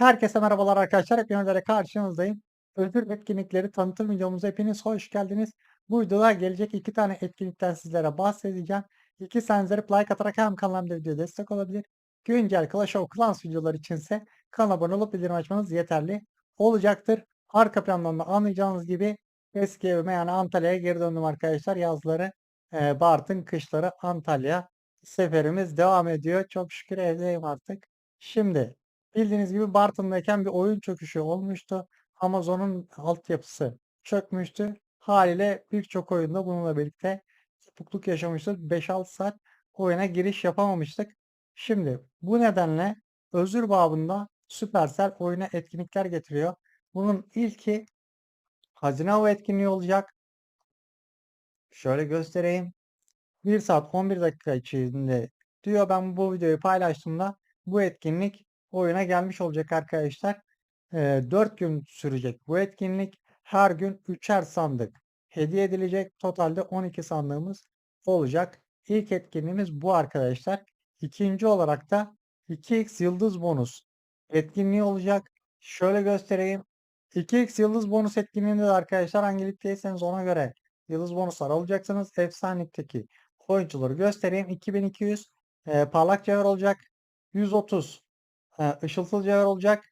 Herkese merhabalar arkadaşlar. Hep yönelere karşınızdayım. Özür etkinlikleri tanıtım videomuza hepiniz hoş geldiniz. Bu videoda gelecek iki tane etkinlikten sizlere bahsedeceğim. İki senzeri like atarak hem kanalıma video destek olabilir. Güncel Clash of Clans videoları içinse kanala abone olup bildirim açmanız yeterli olacaktır. Arka plandan da anlayacağınız gibi eski evime yani Antalya'ya geri döndüm arkadaşlar. Yazları e, Bartın, kışları Antalya seferimiz devam ediyor. Çok şükür evdeyim artık. Şimdi bildiğiniz gibi Bartın'dayken bir oyun çöküşü olmuştu. Amazon'un altyapısı çökmüştü. Haliyle birçok oyunda bununla birlikte kopukluk yaşamıştık. 5-6 saat oyuna giriş yapamamıştık. Şimdi bu nedenle özür babında Supercell oyuna etkinlikler getiriyor. Bunun ilki Hazine Avı etkinliği olacak. Şöyle göstereyim. 1 saat 11 dakika içinde diyor. Ben bu videoyu paylaştığımda bu etkinlik oyuna gelmiş olacak arkadaşlar. Ee, 4 gün sürecek bu etkinlik. Her gün 3'er sandık hediye edilecek. Totalde 12 sandığımız olacak. İlk etkinliğimiz bu arkadaşlar. İkinci olarak da 2x yıldız bonus etkinliği olacak. Şöyle göstereyim. 2x yıldız bonus etkinliğinde de arkadaşlar hangi ligdeyseniz ona göre yıldız bonuslar alacaksınız. Efsanelikteki oyuncuları göstereyim. 2200 e, parlak cevher olacak. 130 e, ışıltılı cevher olacak.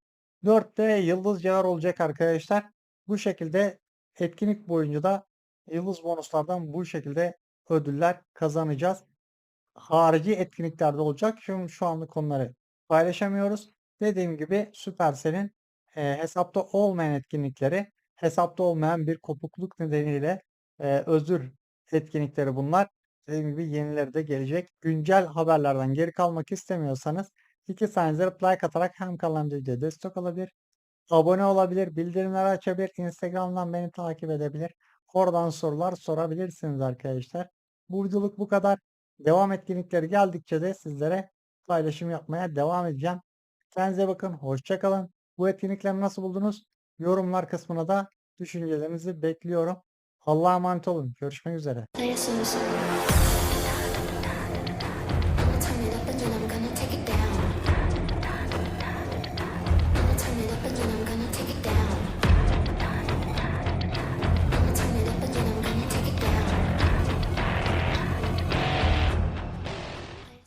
4 de yıldız cevher olacak arkadaşlar. Bu şekilde etkinlik boyunca da yıldız bonuslardan bu şekilde ödüller kazanacağız. Harici etkinliklerde olacak. Şimdi şu anlık onları paylaşamıyoruz. Dediğim gibi Supercell'in e, hesapta olmayan etkinlikleri, hesapta olmayan bir kopukluk nedeniyle e, özür etkinlikleri bunlar. Dediğim gibi yenileri de gelecek. Güncel haberlerden geri kalmak istemiyorsanız iki saniyede like atarak hem kalan videoya destek olabilir, abone olabilir, bildirimleri açabilir, Instagram'dan beni takip edebilir. Oradan sorular sorabilirsiniz arkadaşlar. Bu videoluk bu kadar. Devam etkinlikleri geldikçe de sizlere paylaşım yapmaya devam edeceğim. Kendinize bakın. Hoşça kalın. Bu etkinlikleri nasıl buldunuz? Yorumlar kısmına da düşüncelerinizi bekliyorum. Allah'a emanet olun. Görüşmek üzere.